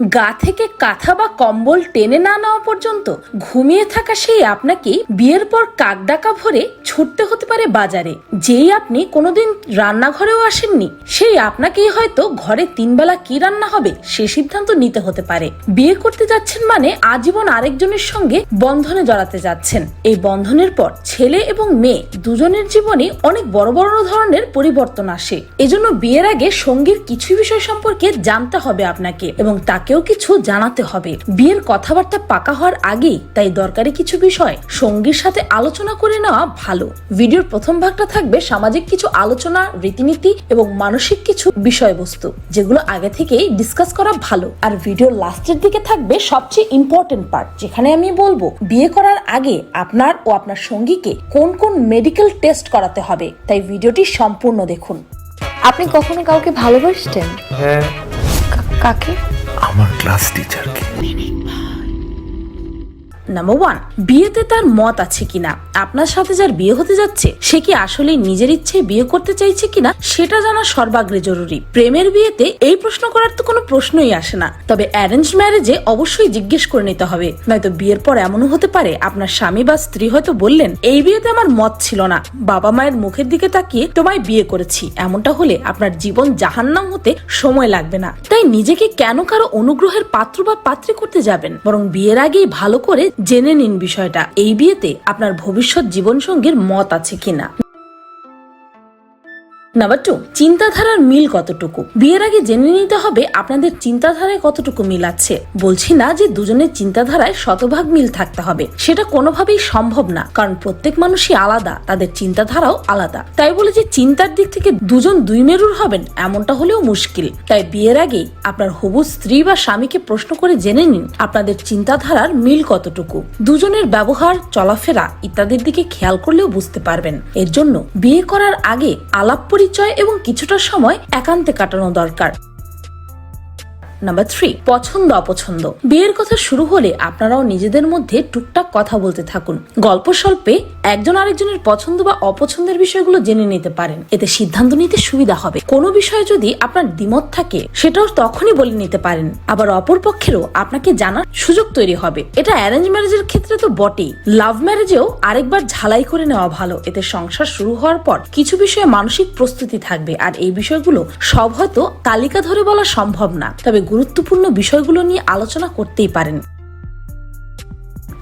গা থেকে কাঁথা বা কম্বল টেনে না নেওয়া পর্যন্ত ঘুমিয়ে থাকা সেই আপনাকে বিয়ের পর কাক ডাকা ভরে ছুটতে হতে পারে বাজারে। যেই আপনি কোনোদিন রান্নাঘরেও আসেননি, সেই আপনাকেই হয়তো ঘরে তিনবেলা কি রান্না হবে সে সিদ্ধান্ত নিতে হতে পারে। বিয়ে করতে যাচ্ছেন মানে আজীবন আরেকজনের সঙ্গে বন্ধনে জড়াতে যাচ্ছেন। এই বন্ধনের পর ছেলে এবং মেয়ে দুজনের জীবনে অনেক বড় বড় ধরনের পরিবর্তন আসে। এজন্য বিয়ের আগে সঙ্গীর কিছু বিষয় সম্পর্কে জানতে হবে আপনাকে এবং তাকেও কিছু জানাতে হবে। বিয়ের কথাবার্তা পাকা হওয়ার আগেই তাই দরকারি কিছু বিষয় সঙ্গীর সাথে আলোচনা করে নেওয়া ভালো। ভিডিওর প্রথম ভাগটা থাকবে সামাজিক কিছু আলোচনা রীতিনীতি এবং মানসিক কিছু বিষয়বস্তু যেগুলো আগে থেকেই ডিসকাস করা ভালো। আর ভিডিও লাস্টের দিকে থাকবে সবচেয়ে ইম্পর্টেন্ট পার্ট যেখানে আমি বলব বিয়ে করার আগে আপনার ও আপনার সঙ্গীকে কোন কোন মেডিকেল টেস্ট করাতে হবে তাই ভিডিওটি সম্পূর্ণ দেখুন। আপনি কখনো কাউকে ভালোবাসতেন? হ্যাঁ। কাকে? আমার ক্লাস টিচারকে নাম্বার ওয়ান বিয়েতে তার মত আছে কিনা? আপনার সাথে যার বিয়ে হতে যাচ্ছে, সে কি আসলে নিজের ইচ্ছে বিয়ে করতে চাইছে কিনা? সেটা জানা সর্বাগ্রে জরুরি। প্রেমের বিয়েতে এই প্রশ্ন করার তো কোনো প্রশ্নই আসে না। তবে অ্যারেঞ্জ ম্যারেজে অবশ্যই জিজ্ঞেস করে নিতে হবে। নয়তো বিয়ের পর এমনও হতে পারে, আপনার স্বামী বা স্ত্রী হয়তো বললেন, এই বিয়েতে আমার মত ছিল না। বাবা মায়ের মুখের দিকে তাকিয়ে তোমায় বিয়ে করেছি। এমনটা হলে আপনার জীবন জাহান্নাম হতে সময় লাগবে না। তাই নিজেকে কেন কারও অনুগ্রহের পাত্র বা পাত্রী করতে যাবেন? বরং বিয়ের আগেই ভালো করে জেনে নিন বিষয়টা এই বিয়েতে আপনার ভবিষ্যৎ জীবনসঙ্গীর মত আছে কিনা। নাম্বার টু চিন্তাধারার মিল কতটুকু? বিয়ের আগে জেনে নিতে হবে আপনাদের চিন্তাধারায় কতটুকু মিল আছে। বলছি না যে দুজনের চিন্তাধারায় শতভাগ মিল থাকতে হবে। সেটা কোনোভাবেই সম্ভব না, কারণ প্রত্যেক মানুষই আলাদা, তাদের চিন্তাধারাও আলাদা। তাই বলে যে চিন্তার দিক থেকে দুজন দুই মেরুর হবেন, এমনটা হলেও মুশকিল। তাই বিয়ের আগেই আপনার হবু স্ত্রী বা স্বামীকে প্রশ্ন করে জেনে নিন আপনাদের চিন্তাধারার মিল কতটুকু। দুজনের ব্যবহার, চলাফেরা ইত্যাদির দিকে খেয়াল করলেও বুঝতে পারবেন। এর জন্য বিয়ে করার আগে আলাপ পরিচয় এবং কিছুটা সময় একান্তে কাটানো দরকার। নাম্বার থ্রি, পছন্দ অপছন্দ। বিয়ের কথা শুরু হলে আপনারাও নিজেদের মধ্যে টুকটাক কথা বলতে থাকুন। গল্প স্বল্পে একজন আরেকজনের পছন্দ বা অপছন্দের বিষয়গুলো জেনে নিতে পারেন। এতে সিদ্ধান্ত নিতে সুবিধা হবে। কোনো বিষয়ে যদি আপনার দ্বিমত থাকে, সেটাও তখনই বলে নিতে পারেন। আবার অপর পক্ষেরও আপনাকে জানার সুযোগ তৈরি হবে। এটা অ্যারেঞ্জ ম্যারেজের ক্ষেত্রে তো বটেই। লাভ ম্যারেজেও আরেকবার ঝালাই করে নেওয়া ভালো। এতে সংসার শুরু হওয়ার পর কিছু বিষয়ে মানসিক প্রস্তুতি থাকবে। আর এই বিষয়গুলো সব হয়তো তালিকা ধরে বলা সম্ভব না। তবে গুরুত্বপূর্ণ বিষয়গুলো নিয়ে আলোচনা করতেই পারেন।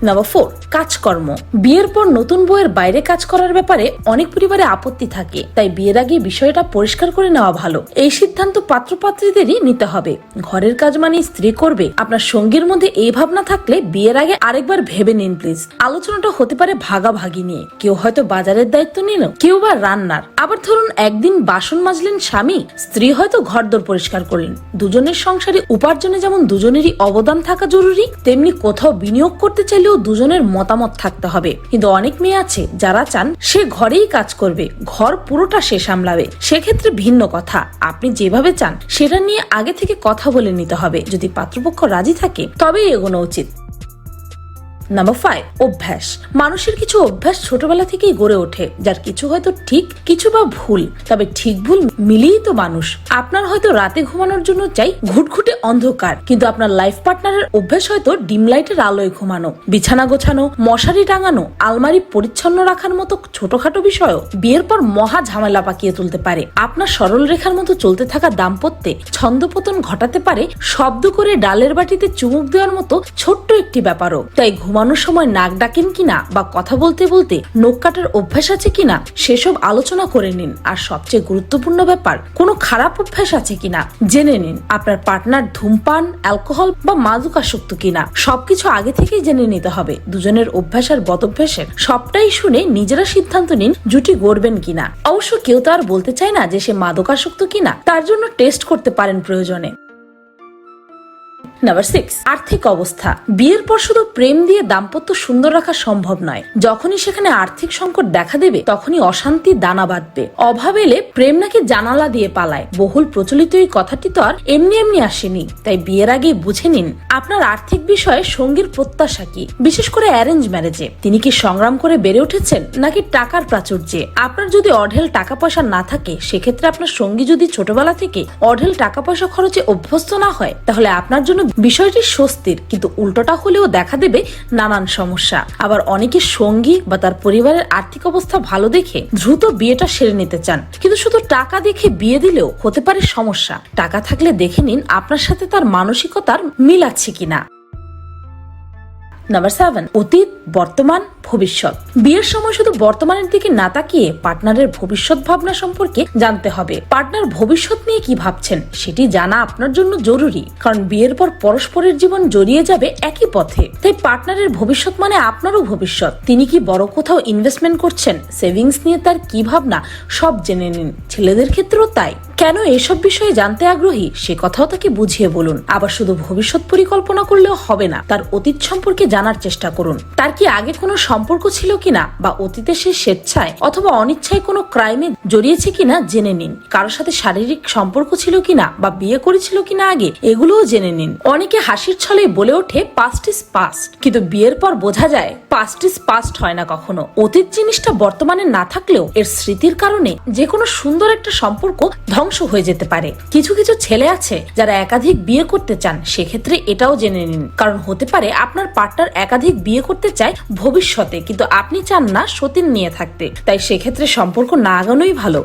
নাম্বার ফোর, কাজকর্ম। বিয়ের পর নতুন বউয়ের বাইরে কাজ করার ব্যাপারে অনেক পরিবারে আপত্তি থাকে, তাই বিয়ের আগে বিষয়টা পরিষ্কার করে নেওয়া ভালো। এই সিদ্ধান্ত পাত্রপাত্রীদেরই নিতে হবে। ঘরের কাজ মানে স্ত্রী করবে। আপনার সঙ্গীর মধ্যে এই ভাবনা থাকলে বিয়ের আগে আরেকবার ভেবে নিন, প্লিজ। আলোচনাটা হতে পারে ভাগাভাগি নিয়ে। কেউ হয়তো বাজারের দায়িত্ব নিল কেউ বা রান্নার। আবার ধরুন একদিন বাসন মাজলেন স্বামী, স্ত্রী হয়তো ঘর ঘরদোর পরিষ্কার করলেন। দুজনের সংসারে উপার্জনে যেমন দুজনেরই অবদান থাকা জরুরি, তেমনি কোথাও বিনিয়োগ করতে চাইলেও দুজনের মতামত থাকতে হবে। কিন্তু অনেক মেয়ে আছে যারা চান সে ঘরেই কাজ করবে, ঘর পুরোটা সে সামলাবে। সেক্ষেত্রে ভিন্ন কথা। আপনি যেভাবে চান, সেটা নিয়ে আগে থেকে কথা বলে নিতে হবে। যদি পাত্রপক্ষ রাজি থাকে, তবেই এগোনো উচিত। নাম্বার ফাইভ অভ্যাস। মানুষের কিছু অভ্যাস ছোটবেলা থেকেই গড়ে ওঠে, যার কিছু হয়তো ঠিক, কিছু বা ভুল। তবে ঠিক ভুল মিলিয়েই তো মানুষ। আপনার হয়তো রাতে ঘুমানোর জন্য চাই ঘুটঘুটে অন্ধকার, কিন্তু আপনার লাইফ পার্টনারের অভ্যাস হয়তো ডিম লাইটের আলোয় ঘুমানো, বিছানা গোছানো, মশারি টাঙানো, আলমারি পরিচ্ছন্ন রাখার মতো ছোটখাটো বিষয়ও বিয়ের পর মহা ঝামেলা পাকিয়ে তুলতে পারে। আপনার সরল রেখার মতো চলতে থাকা দাম্পত্যে ছন্দপতন ঘটাতে পারে শব্দ করে ডালের বাটিতে চুমুক দেওয়ার মতো ছোট্ট একটি ব্যাপারও। তাই ঘুমানোর সময় নাক ডাকেন কিনা বা কথা বলতে বলতে নখ কাটার অভ্যাস আছে কিনা, সেসব আলোচনা করে নিন। আর সবচেয়ে গুরুত্বপূর্ণ ব্যাপার, কোনো খারাপ অভ্যাস আছে কিনা, জেনে নিন আপনার পার্টনার ধূমপান, অ্যালকোহল বা মাদকাসক্ত কিনা। সবকিছু আগে থেকেই জেনে নিতে হবে। দুজনের অভ্যাস আর বদভ্যাসের সবটাই শুনে নিজেরা সিদ্ধান্ত নিন জুটি গড়বেন কিনা। অবশ্য কেউ তো আর বলতে চায় না যে সে মাদকাসক্ত কিনা, তার জন্য টেস্ট করতে পারেন প্রয়োজনে। নাম্বার সিক্স আর্থিক অবস্থা। বিয়ের পর শুধু প্রেম দিয়ে দাম্পত্য সুন্দর রাখা সম্ভব নয়। যখনই সেখানে আর্থিক সংকট দেখা দেবে, তখনই অশান্তি দানা বাঁধবে। অভাব এলে প্রেম নাকি জানালা দিয়ে পালায়। বহুল প্রচলিত এই কথাটি তো আর এমনি এমনি আসেনি। তাই বিয়ের আগে বুঝে নিন, আপনার আর্থিক বিষয়ে সঙ্গীর প্রত্যাশা কি? বিশেষ করে অ্যারেঞ্জ ম্যারেজে তিনি কি সংগ্রাম করে বেড়ে উঠেছেন, নাকি টাকার প্রাচুর্যে? আপনার যদি অঢেল টাকা পয়সা না থাকে, সেক্ষেত্রে আপনার সঙ্গী যদি ছোটবেলা থেকে অঢেল টাকা পয়সা খরচে অভ্যস্ত না হয়, তাহলে আপনার জন্য জন্য বিষয়টি স্বস্তির, কিন্তু উল্টোটা হলেও দেখা দেবে নানান সমস্যা। আবার অনেকে সঙ্গী বা তার পরিবারের আর্থিক অবস্থা ভালো দেখে দ্রুত বিয়েটা সেরে নিতে চান। কিন্তু শুধু টাকা দেখে বিয়ে দিলেও হতে পারে সমস্যা। টাকা থাকলে দেখে নিন আপনার সাথে তার মানসিকতার মিল আছে কিনা। নাম্বার সেভেন, অতীত, বর্তমান ভবিষ্যৎ। বিয়ের সময় শুধু বর্তমানের দিকে না তাকিয়ে পার্টনারের ভবিষ্যৎ ভাবনা সম্পর্কে জানতে হবে। পার্টনার ভবিষ্যৎ নিয়ে কি ভাবছেন, সেটি জানা আপনার জন্য জরুরি। কারণ বিয়ের পর পরস্পরের জীবন জড়িয়ে যাবে একই পথে। তাই পার্টনারের ভবিষ্যৎ মানে আপনারও ভবিষ্যৎ। তিনি কি বড় কোথাও ইনভেস্টমেন্ট করছেন সেভিংস নিয়ে তার কি ভাবনা, সব জেনে নিন। ছেলেদের ক্ষেত্রেও তাই। কেন এসব বিষয়ে জানতে আগ্রহী, সে কথাও তাকে বুঝিয়ে বলুন। আবার শুধু ভবিষ্যৎ পরিকল্পনা করলেও হবে না, তার অতীত সম্পর্কে জানার চেষ্টা করুন। তার কি আগে কোনো সম্পর্ক ছিল কিনা বা অতীতে সে স্বেচ্ছায় অথবা অনিচ্ছায় কোনো ক্রাইমে জড়িয়েছে কিনা জেনে নিন। কারোর সাথে শারীরিক সম্পর্ক ছিল কিনা বা বিয়ে করেছিল কিনা আগে, এগুলোও জেনে নিন। অনেকে হাসির ছলে বলে ওঠে পাস্ট ইজ পাস্ট কিন্তু বিয়ের পর বোঝা যায় পাস্ট ইজ পাস্ট হয় না কখনো। অতীত জিনিসটা বর্তমানে না থাকলেও এর স্মৃতির কারণে যে কোনো সুন্দর একটা সম্পর্ক ধ্বংস হয়ে যেতে পারে। কিছু কিছু ছেলে আছে যারা একাধিক বিয়ে করতে চান, সেক্ষেত্রে এটাও জেনে নিন। কারণ হতে পারে আপনার পার্টনার একাধিক বিয়ে করতে চায় ভবিষ্যতে, কিন্তু আপনি চান না সতীন নিয়ে থাকতে। তাই সেক্ষেত্রে সম্পর্ক না আগানোই ভালো।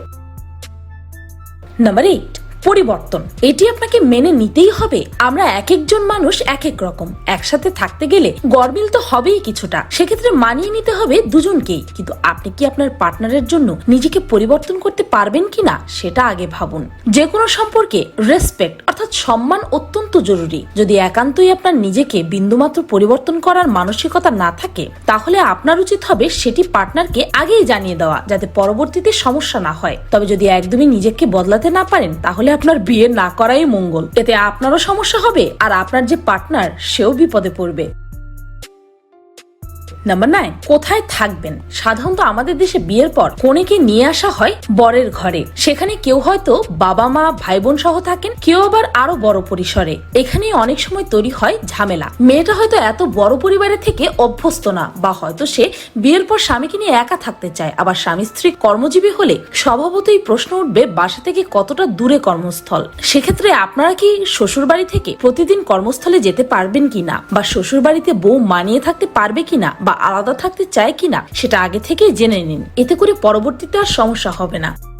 নাম্বার এইট পরিবর্তন। এটি আপনাকে মেনে নিতেই হবে। আমরা এক একজন মানুষ এক এক রকম। একসাথে থাকতে গেলে গরমিল তো হবেই কিছুটা। সেক্ষেত্রে মানিয়ে নিতে হবে দুজনকেই। কিন্তু আপনি কি আপনার পার্টনারের জন্য নিজেকে পরিবর্তন করতে পারবেন কিনা, সেটা আগে ভাবুন। যে কোনো সম্পর্কে রেসপেক্ট, অর্থাৎ সম্মান অত্যন্ত জরুরি। যদি একান্তই আপনার নিজেকে বিন্দুমাত্র পরিবর্তন করার মানসিকতা না থাকে, তাহলে আপনার উচিত হবে সেটি পার্টনারকে আগেই জানিয়ে দেওয়া, যাতে পরবর্তীতে সমস্যা না হয়। তবে যদি একদমই নিজেকে বদলাতে না পারেন তাহলে আপনার বিয়ে না করাই মঙ্গল। এতে আপনারও সমস্যা হবে আর আপনার যে পার্টনার, সেও বিপদে পড়বে। নাম্বার নাইন কোথায় থাকবেন? সাধারণত আমাদের দেশে বিয়ের পর কনেকে নিয়ে আসা হয় বরের ঘরে। সেখানে কেউ হয়তো বাবা মা ভাই বোন সহ থাকেন, কেউ আবার আরও বড় পরিসরে। এখানে অনেক সময় তৈরি হয় ঝামেলা। মেয়েটা হয়তো এত বড় পরিবারের থেকে অভ্যস্ত না, বা হয়তো সে বিয়ের পর স্বামীকে নিয়ে একা থাকতে চায়, আবার স্বামী স্ত্রী কর্মজীবী হলে স্বভাবতই প্রশ্ন উঠবে বাসা থেকে কতটা দূরে কর্মস্থল। সেক্ষেত্রে আপনারা কি শ্বশুর বাড়ি থেকে প্রতিদিন কর্মস্থলে যেতে পারবেন কিনা? বা শ্বশুর বাড়িতে বউ মানিয়ে থাকতে পারবে কিনা? বা আলাদা থাকতে চায় কিনা, সেটা আগে থেকে জেনে নিন। এতে করে পরবর্তীতে আর সমস্যা হবে না।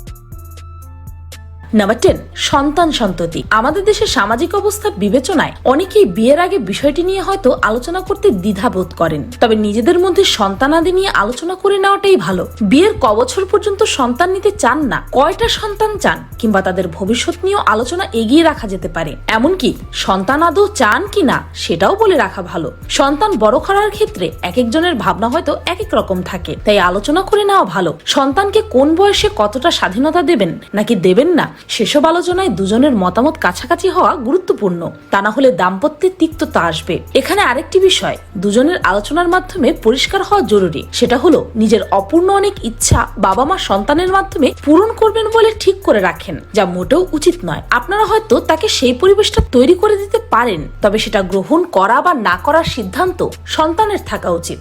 নাম্বার টেন সন্তান সন্ততি। আমাদের দেশের সামাজিক অবস্থা বিবেচনায় অনেকেই বিয়ের আগে বিষয়টি নিয়ে হয়তো আলোচনা করতে দ্বিধা বোধ করেন। তবে নিজেদের মধ্যে সন্তানাদি নিয়ে আলোচনা করে নেওয়াটাই ভালো। বিয়ের ক বছর পর্যন্ত সন্তান নিতে চান না, কয়টা সন্তান চান কিংবা তাদের ভবিষ্যৎ নিয়েও আলোচনা এগিয়ে রাখা যেতে পারে। এমনকি সন্তান আদৌ চান কিনা সেটাও বলে রাখা ভালো। সন্তান বড় করার ক্ষেত্রে এক একজনের ভাবনা হয়তো এক এক রকম থাকে, তাই আলোচনা করে নেওয়া ভালো। সন্তানকে কোন বয়সে কতটা স্বাধীনতা দেবেন নাকি দেবেন না সেসব আলোচনায় দুজনের মতামত কাছাকাছি হওয়া গুরুত্বপূর্ণ। তা না হলে দাম্পত্যের তিক্ততা আসবে। এখানে আরেকটি বিষয়, দুজনের আলোচনার মাধ্যমে পরিষ্কার হওয়া জরুরি। সেটা হলো, নিজের অপূর্ণ অনেক ইচ্ছা বাবা মা সন্তানের মাধ্যমে পূরণ করবেন বলে ঠিক করে রাখেন, যা মোটেও উচিত নয়। আপনারা হয়তো তাকে সেই পরিবেশটা তৈরি করে দিতে পারেন, তবে সেটা গ্রহণ করা বা না করার সিদ্ধান্ত সন্তানের থাকা উচিত।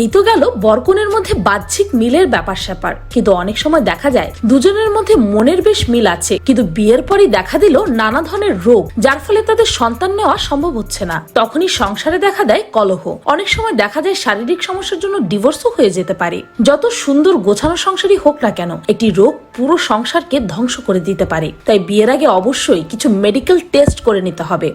এই তো গেল বরকনের মধ্যে বাহ্যিক মিলের ব্যাপার স্যাপার। কিন্তু অনেক সময় দেখা যায় দুজনের মধ্যে মনের বেশ মিল আছে, কিন্তু বিয়ের পরই দেখা দিল নানা ধরনের রোগ, যার ফলে তাদের সন্তান নেওয়া সম্ভব হচ্ছে না। তখনই সংসারে দেখা দেয় কলহ। অনেক সময় দেখা যায় শারীরিক সমস্যার জন্য ডিভোর্সও হয়ে যেতে পারে। যত সুন্দর গোছানো সংসারই হোক না কেন, একটি রোগ পুরো সংসারকে ধ্বংস করে দিতে পারে। তাই বিয়ের আগে অবশ্যই কিছু মেডিকেল টেস্ট করে নিতে হবে।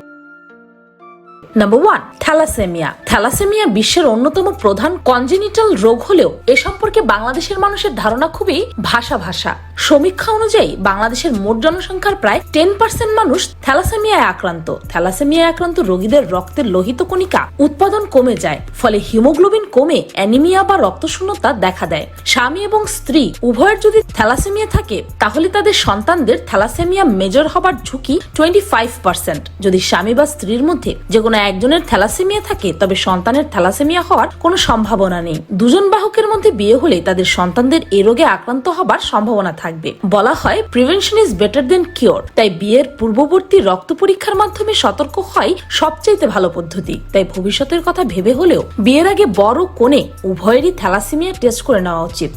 নাম্বার ওয়ান থ্যালাসেমিয়া থ্যালাসেমিয়া বিশ্বের অন্যতম প্রধান কনজেনিটাল রোগ হলেও এ সম্পর্কে বাংলাদেশের মানুষের ধারণা খুবই ভাষা ভাষা। সমীক্ষা অনুযায়ী বাংলাদেশের মোট জনসংখ্যার প্রায় টেন পার্সেন্ট মানুষ থ্যালাসেমিয়ায় আক্রান্ত। থ্যালাসেমিয়ায় আক্রান্ত রোগীদের রক্তের লোহিত কণিকা উৎপাদন কমে যায়, ফলে হিমোগ্লোবিন কমে অ্যানিমিয়া বা রক্তশূন্যতা দেখা দেয়। স্বামী এবং স্ত্রী উভয়ের যদি থ্যালাসেমিয়া থাকে, তাহলে তাদের সন্তানদের থ্যালাসেমিয়া মেজর হবার ঝুঁকি টোয়েন্টি ফাইভ পার্সেন্ট যদি স্বামী বা স্ত্রীর মধ্যে যে কোনো একজনের থ্যালাসেমিয়া থাকে, তবে সন্তানের থ্যালাসেমিয়া হওয়ার কোনো সম্ভাবনা নেই। দুজন বাহকের মধ্যে বিয়ে হলে তাদের সন্তানদের এ রোগে আক্রান্ত হবার সম্ভাবনা থাকবে। বলা হয় prevention is better than cure তাই বিয়ের পূর্ববর্তী রক্ত পরীক্ষার মাধ্যমে সতর্ক হয় সবচাইতে ভালো পদ্ধতি। তাই ভবিষ্যতের কথা ভেবে হলেও বিয়ের আগে বড় কোণে উভয়েরই থ্যালাসেমিয়া টেস্ট করে নেওয়া উচিত।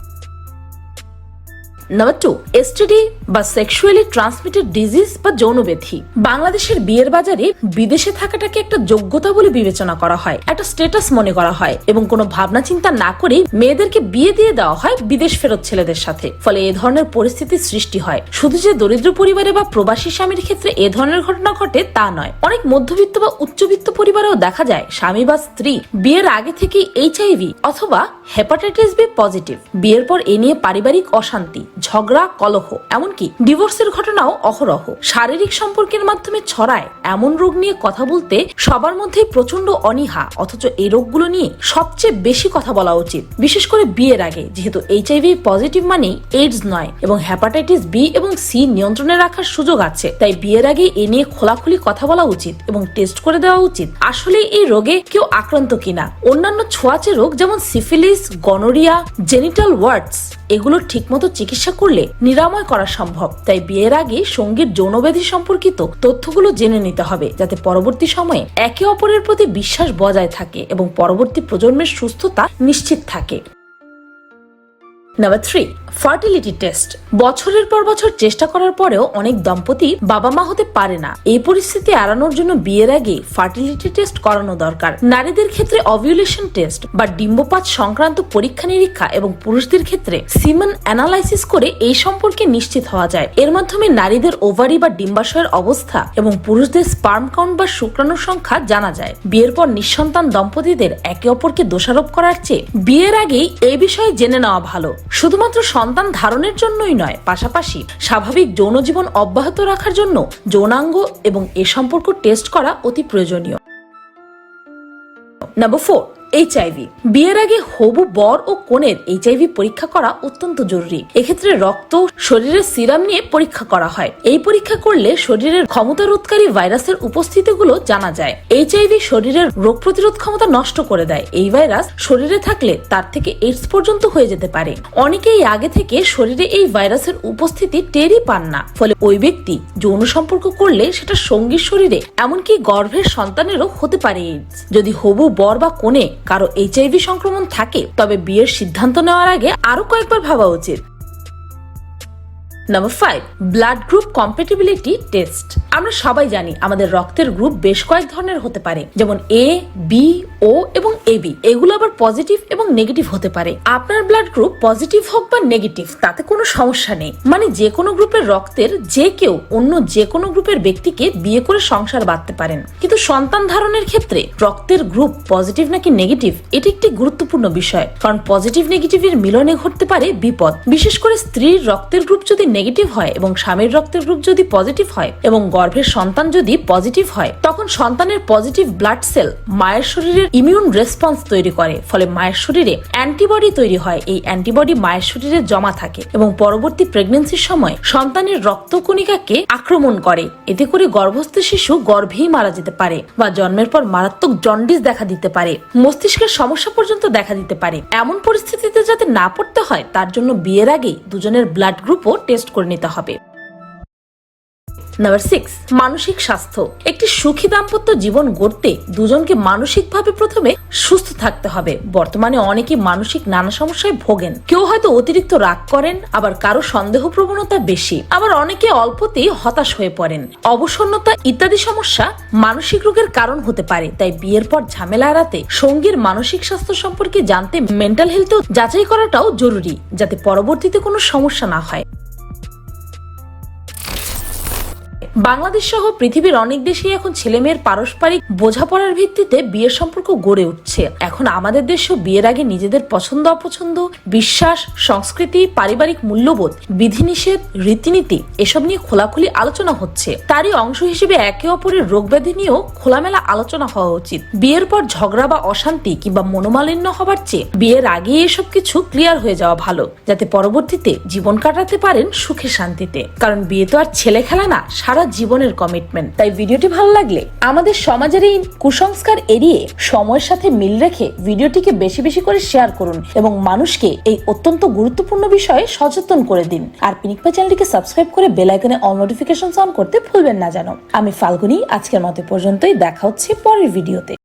নাম্বার টু এসটিডি বা সেক্সুয়ালি ট্রান্সমিটেড ডিজিজ বা যৌনব্যাধি বাংলাদেশের বিয়ের বাজারে বিদেশে থাকাটাকে একটা যোগ্যতা বলে বিবেচনা করা হয়, একটা স্টেটাস মনে করা হয় এবং কোনো ভাবনা চিন্তা না করে মেয়েদেরকে বিয়ে দিয়ে দেওয়া হয় বিদেশ ফেরত ছেলেদের সাথে। ফলে এ ধরনের পরিস্থিতির সৃষ্টি হয়। শুধু যে দরিদ্র পরিবারে বা প্রবাসী স্বামীর ক্ষেত্রে এ ধরনের ঘটনা ঘটে তা নয়। অনেক মধ্যবিত্ত বা উচ্চবিত্ত পরিবারেও দেখা যায়, স্বামী বা স্ত্রী বিয়ের আগে থেকে এইচআইভি অথবা হেপাটাইটিস বি পজিটিভ বিয়ের পর এ নিয়ে পারিবারিক অশান্তি ঝগড়া, কলহ, এমনকি ডিভোর্সের ঘটনাও অহরহ। শারীরিক সম্পর্কের মাধ্যমে ছড়ায় এমন রোগ নিয়ে কথা বলতে সবার মধ্যেই প্রচণ্ড অনীহা, অথচ এই রোগগুলো নিয়ে সবচেয়ে বেশি কথা বলা উচিত। বিশেষ করে বিয়ের আগে, যেহেতু এইচআইভি পজিটিভ মানেই এইডস নয় এবং হ্যাপাটাইটিস বি এবং সি নিয়ন্ত্রণে রাখার সুযোগ আছে। তাই বিয়ের আগে এ নিয়ে খোলাখুলি কথা বলা উচিত এবং টেস্ট করে দেওয়া উচিত, আসলে এই রোগে কেউ আক্রান্ত কিনা। অন্যান্য ছোঁয়াচে রোগ যেমন সিফিলিস, গনোরিয়া, জেনিটাল ওয়ার্ডস এগুলো ঠিকমতো চিকিৎসা করলে নিরাময় করা সম্ভব। তাই বিয়ের আগে সঙ্গীর যৌনব্যাধি সম্পর্কিত তথ্যগুলো জেনে নিতে হবে, যাতে পরবর্তী সময়ে একে অপরের প্রতি বিশ্বাস বজায় থাকে এবং পরবর্তী প্রজন্মের সুস্থতা নিশ্চিত থাকে। নাম্বার থ্রি ফার্টিলিটি টেস্ট বছরের পর বছর চেষ্টা করার পরেও অনেক দম্পতি বাবা মা হতে পারে না। এই পরিস্থিতি এড়ানোর জন্য বিয়ের আগে ফার্টিলিটি টেস্ট করানো দরকার। নারীদের ক্ষেত্রে অভিউলেশন টেস্ট বা ডিম্বপাত সংক্রান্ত পরীক্ষা নিরীক্ষা এবং পুরুষদের ক্ষেত্রে সিমন অ্যানালাইসিস করে এই সম্পর্কে নিশ্চিত হওয়া যায়। এর মাধ্যমে নারীদের ওভারি বা ডিম্বাশয়ের অবস্থা এবং পুরুষদের স্পার্ম কাউন্ট বা শুক্রাণুর সংখ্যা জানা যায়। বিয়ের পর নিঃসন্তান দম্পতিদের একে অপরকে দোষারোপ করার চেয়ে বিয়ের আগেই এই বিষয়ে জেনে নেওয়া ভালো। শুধুমাত্র সন্তান ধারণের জন্যই নয়, পাশাপাশি স্বাভাবিক যৌন জীবন অব্যাহত রাখার জন্য যৌনাঙ্গ এবং এ সম্পর্ক টেস্ট করা অতি প্রয়োজনীয়। নাম্বার ফোর এইচআইভি বিয়ের আগে হবু, বর ও কনের এইচআইভি পরীক্ষা করা অত্যন্ত জরুরি। এক্ষেত্রে রক্ত, শরীরের সিরাম নিয়ে পরীক্ষা করা হয়। এই পরীক্ষা করলে শরীরের ক্ষমতা রোধকারী ভাইরাসের উপস্থিতিগুলো জানা যায়। এইচআইভি শরীরের রোগ প্রতিরোধ ক্ষমতা নষ্ট করে দেয়। এই ভাইরাস শরীরে থাকলে তার থেকে এইডস পর্যন্ত হয়ে যেতে পারে। অনেকেই আগে থেকে শরীরে এই ভাইরাসের উপস্থিতি টেরই পান না। ফলে ওই ব্যক্তি যৌন সম্পর্ক করলে সেটা সঙ্গীর শরীরে, এমনকি গর্ভের সন্তানেরও হতে পারে এইডস যদি হবু, বর বা কোণে কারও এইচআইভি সংক্রমণ থাকে, তবে বিয়ের সিদ্ধান্ত নেওয়ার আগে আরও কয়েকবার ভাবা উচিত। Number five blood group compatibility test আমরা সবাই জানি আমাদের রক্তের গ্রুপ বেশ কয়েক ধরনের হতে পারে, যেমন এ বি ও এবং এবি এগুলো আবার পজিটিভ এবং নেগেটিভ হতে পারে। আপনার ব্লাড গ্রুপ পজিটিভ হোক বা নেগেটিভ তাতে কোনো সমস্যা নেই। মানে যে কোনো গ্রুপের রক্তের যে কেউ অন্য যে কোনো গ্রুপের ব্যক্তিকে বিয়ে করে সংসার বাঁধতে পারেন। কিন্তু সন্তান ধারণের ক্ষেত্রে রক্তের গ্রুপ পজিটিভ নাকি নেগেটিভ এটি একটি গুরুত্বপূর্ণ বিষয়। কারণ পজিটিভ নেগেটিভের মিলনে ঘটতে পারে বিপদ। বিশেষ করে স্ত্রীর রক্তের গ্রুপ যদি নেগেটিভ হয় এবং স্বামীর রক্তের গ্রুপ যদি পজিটিভ হয় এবং গর্ভের সন্তান যদি পজিটিভ হয়, তখন সন্তানের পজিটিভ ব্লাড সেল মায়ের শরীরের ইমিউন রেসপন্স তৈরি করে, ফলে মায়ের শরীরে অ্যান্টিবডি তৈরি হয়। এই অ্যান্টিবডি মায়ের শরীরে জমা থাকে এবং পরবর্তী প্রেগনেন্সির সময় সন্তানের রক্তকণিকাকে আক্রমণ করে। এতে করে গর্ভস্থ শিশু গর্ভেই মারা যেতে পারে বা জন্মের পর মারাত্মক জন্ডিস দেখা দিতে পারে, মস্তিষ্কের সমস্যা পর্যন্ত দেখা দিতে পারে। এমন পরিস্থিতিতে যাতে না পড়তে হয়, তার জন্য বিয়ের আগেই দুজনের ব্লাড গ্রুপও টেস্ট করে নিতে হবে। নাম্বার সিক্স মানসিক স্বাস্থ্য। একটি সুখী দাম্পত্য জীবন গড়তে দুজনকে মানসিকভাবে প্রথমে সুস্থ থাকতে হবে। বর্তমানে অনেকে মানসিক নানা সমস্যায় ভোগেন। কেউ হয়তো অতিরিক্ত রাগ করেন, আবার কারও সন্দেহ প্রবণতা বেশি। আবার অনেকে অল্পতেই হতাশ হয়ে পড়েন। অবসন্নতা ইত্যাদি সমস্যা মানসিক রোগের কারণ হতে পারে। তাই বিয়ের পর ঝামেলা এড়াতে সঙ্গীর মানসিক স্বাস্থ্য সম্পর্কে জানতে মেন্টাল হেলথ যাচাই করাটাও জরুরি, যাতে পরবর্তীতে কোনো সমস্যা না হয়। বাংলাদেশ সহ পৃথিবীর অনেক দেশেই এখন ছেলে মেয়ের পারস্পরিক বোঝাপড়ার ভিত্তিতে বিয়ের সম্পর্ক গড়ে উঠছে। এখন আমাদের দেশেও বিয়ের আগে নিজেদের পছন্দ, অপছন্দ, বিশ্বাস, সংস্কৃতি, পারিবারিক মূল্যবোধ, বিধিনিষেধ, রীতিনীতি এসব নিয়ে খোলাখুলি আলোচনা হচ্ছে। তারই অংশ হিসেবে একে অপরের রোগ ব্যাধি নিয়েও খোলামেলা আলোচনা হওয়া উচিত। বিয়ের পর ঝগড়া বা অশান্তি কিংবা মনোমালিন্য হবার চেয়ে বিয়ের আগেই এসব কিছু ক্লিয়ার হয়ে যাওয়া ভালো, যাতে পরবর্তীতে জীবন কাটাতে পারেন সুখে শান্তিতে। কারণ বিয়ে তো আর ছেলে খেলা না, সারা জীবনের কমিটমেন্ট তাই ভিডিওটি ভালো লাগলে আমাদের সমাজের এই কুসংস্কার এড়িয়ে সময়ের সাথে মিল রেখে ভিডিওটিকে বেশি বেশি করে শেয়ার করুন এবং মানুষকে এই অত্যন্ত গুরুত্বপূর্ণ বিষয়ে সচেতন করে দিন। আর পিনিকপা চ্যানেলটিকে সাবস্ক্রাইব করে বেল আইকনে অল নোটিফিকেশন অন করতে ভুলবেন না জানো। আমি ফাল্গুনি, আজকের মতো পর্যন্তই। দেখা হচ্ছে পরের ভিডিওতে